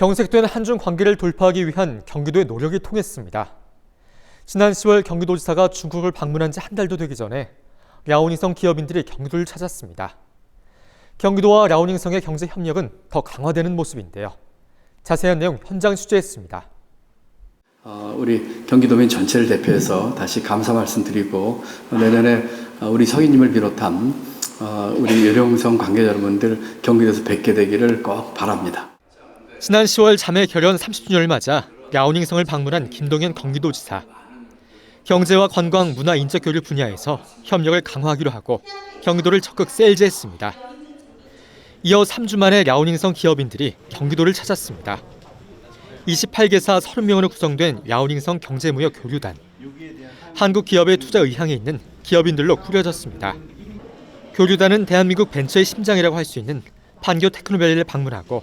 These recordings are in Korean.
경색된 한중 관계를 돌파하기 위한 경기도의 노력이 통했습니다. 지난 10월 경기도지사가 중국을 방문한 지 한 달도 되기 전에 랴오닝성 기업인들이 경기도를 찾았습니다. 경기도와 랴오닝성의 경제 협력은 더 강화되는 모습인데요. 자세한 내용 현장 취재했습니다. 어, 우리 경기도민 전체를 대표해서 다시 감사 말씀드리고 어, 내년에 어, 우리 서기님을 비롯한 어, 우리 여령성 관계자 여러분들 경기도에서 뵙게 되기를 꼭 바랍니다. 지난 10월 자매 결연 30주년을 맞아 랴오닝성을 방문한 김동연 경기도지사. 경제와 관광, 문화, 인적 교류 분야에서 협력을 강화하기로 하고 경기도를 적극 세일즈했습니다. 이어 3주 만에 랴오닝성 기업인들이 경기도를 찾았습니다. 28개사 30명으로 구성된 랴오닝성 경제무역 교류단. 한국 기업의 투자 의향이 있는 기업인들로 꾸려졌습니다. 교류단은 대한민국 벤처의 심장이라고 할 수 있는 판교 테크노밸리를 방문하고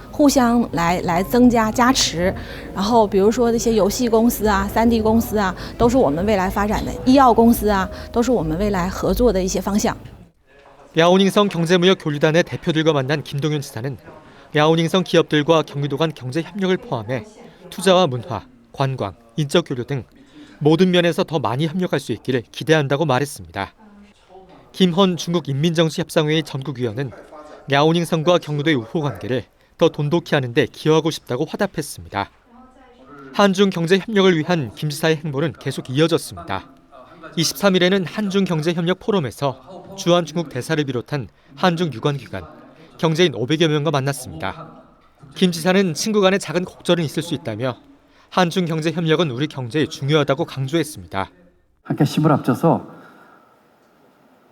互相来来增加加持，然后比如说这些游戏公司啊、三 D 公司啊，都是我们未来发展的；医药公司啊，都是我们未来合作的一些方向。 랴오닝성 경제무역 교류단의 대표들과 만난 김동연 지사는 랴오닝성 기업들과 경기도 간 경제 협력을 포함해 투자와 문화, 관광, 인적 교류 등 모든 면에서 더 많이 협력할 수 있기를 기대한다고 말했습니다. 김헌 중국 인민정치협상회의 전국위원은 랴오닝성과 경기도의 우호 관계를 더 돈독히 하는 데 기여하고 싶다고 화답했습니다. 한중 경제 협력을 위한 김 지사의 행보는 계속 이어졌습니다. 23일에는 한중 경제 협력 포럼에서 주한 중국 대사를 비롯한 한중 유관 기관, 경제인 500여 명과 만났습니다. 김 지사는 친구 간의 작은 곡절은 있을 수 있다며 한중 경제 협력은 우리 경제에 중요하다고 강조했습니다. 함께 힘을 합쳐서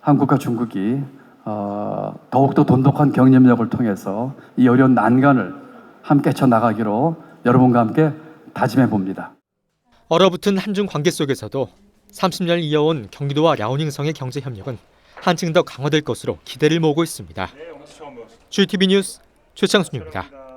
한국과 중국이 어, 더욱더 돈독한 경협력을 통해서 이 어려운 난관을 함께 쳐나가기로 여러분과 함께 다짐해 봅니다. 얼어붙은 한중 관계 속에서도 30년 이어온 경기도와 랴오닝성의 경제 협력은 한층 더 강화될 것으로 기대를 모으고 있습니다. GTV 뉴스 최창순입니다.